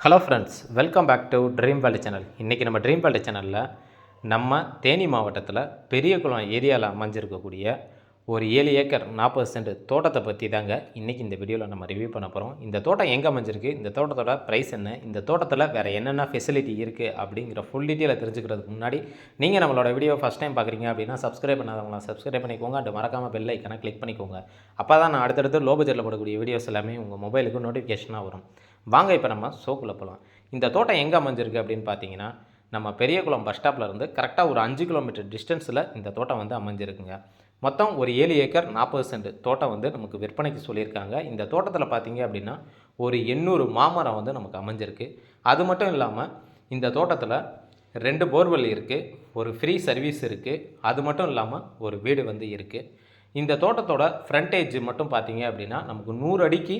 Hello friends welcome back to dream world channel இன்றைக்கி நம்ம dream world சேனலில் நம்ம தேனி மாவட்டத்தில் பெரியகுளம் ஏரியாவில் அமைஞ்சிருக்கக்கூடிய ஒரு ஏழு ஏக்கர் நாற்பது சென்ட் தோட்டத்தை பற்றி தாங்க இன்றைக்கி இந்த வீடியோவில் நம்ம ரிவ்யூ பண்ண போகிறோம் இந்த தோட்டம் எங்கே அமைஞ்சிருக்கு? இந்த தோட்டத்தோட ப்ரைஸ் என்ன? இந்த தோட்டத்தில் வேறு என்னென்ன ஃபெசிலிட்டி இருக்குது அப்படிங்கிற ஃபுல் டீட்டெயிலை தெரிஞ்சுக்கிறதுக்கு முன்னாடி நீங்கள் நம்மளோட வீடியோ ஃபஸ்ட் டைம் பார்க்குறீங்க அப்படின்னா சப்ஸ்கிரைப் பண்ணாதவங்களா சப்ஸ்கிரைப் பண்ணிக்கோங்க. அண்ட் மறக்காமல் பெல் ஐக்கனை கிளிக் பண்ணிக்கோங்க. அப்போ தான் நான் அடுத்தடுத்து லோ பட்ஜெட்டில் போடக்கூடிய வீடியோஸ் எல்லாமே உங்கள் மொபைலுக்கு நோட்டிஃபிகேஷனாக வரும். வாங்க இப்போ நம்ம சோக்குள்ளே போகலாம் இந்த தோட்டம் எங்கே அமைஞ்சிருக்கு அப்படின்னு பார்த்தீங்கன்னா நம்ம பெரியகுளம் பஸ் ஸ்டாப்பில் இருந்து கரெக்டாக ஒரு அஞ்சு கிலோமீட்டர் டிஸ்டன்ஸில் இந்த தோட்டம் வந்து அமைஞ்சிருக்குங்க. மொத்தம் ஒரு ஏழு ஏக்கர் நாற்பது சென்ட் தோட்டம் வந்து நமக்கு விற்பனைக்கு சொல்லியிருக்காங்க. இந்த தோட்டத்தில் பார்த்தீங்க அப்படின்னா ஒரு எண்ணூறு மாமரம் வந்து நமக்கு அமைஞ்சிருக்கு. அது மட்டும் இல்லாமல் இந்த தோட்டத்தில் ரெண்டு போர்வெல் இருக்குது ஒரு ஃப்ரீ சர்வீஸ் இருக்குது அது மட்டும் இல்லாமல் ஒரு வீடு வந்து இருக்குது இந்த தோட்டத்தோட ஃப்ரண்டேஜ் மட்டும் பார்த்தீங்க அப்படின்னா நமக்கு நூறு அடிக்கு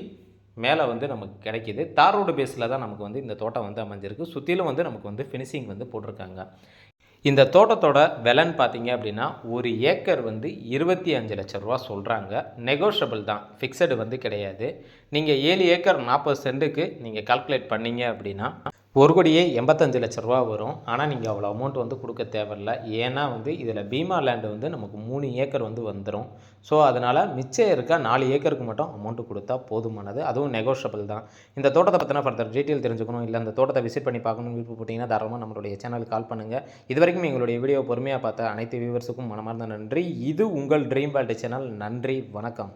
மேலே வந்து நமக்கு கிடைக்கிது. தார் ரோடு பேஸில் தான் நமக்கு வந்து இந்த தோட்டம் வந்து அமைஞ்சிருக்கு. சுற்றிலும் வந்து நமக்கு வந்து ஃபினிஷிங் வந்து போட்டிருக்காங்க. இந்த தோட்டத்தோட விலைன்னு பார்த்தீங்க அப்படின்னா ஒரு ஏக்கர் வந்து இருபத்தி அஞ்சு லட்ச ரூபா சொல்கிறாங்க நெகோஷியபிள் தான். ஃபிக்ஸடு வந்து கிடையாது. நீங்கள் ஏழு ஏக்கர் நாற்பது சென்ட்டுக்கு நீங்கள் கால்குலேட் பண்ணீங்க அப்படின்னா ஒரு கோடியே எண்பத்தஞ்சு லட்ச ரூபா வரும். ஆனால் நீங்கள் அவ்வளோ அமௌண்ட் வந்து கொடுக்க தேவையில்ல. ஏன்னா வந்து இதில் பீமா லேண்டு வந்து நமக்கு மூணு ஏக்கர் வந்து வந்துடும் ஸோ அதனால் மிச்சம் இருக்க நாலு ஏக்கருக்கு மட்டும் அமௌண்ட்டு கொடுத்தா போதுமானது. அதுவும் நெகோஷியபிள் தான். இந்த தோட்டத்தை பற்றின ஃபர்தர் டீட்டெயில் தெரிஞ்சுக்கணும். இல்லை அந்த தோட்டத்தை விசிட் பண்ணி பார்க்கணும்னு விருப்பப்பட்டீங்கன்னா தாராளமாக நம்மளுடைய சேனலுக்கு கால் பண்ணுங்கள் இது வரைக்கும் எங்களுடைய வீடியோ பொறுமையாக பார்த்த அனைத்து வியூவர்ஸுக்கும் மனமார்ந்த நன்றி. இது உங்கள் ட்ரீம் வேல்டு சேனல் நன்றி. வணக்கம்.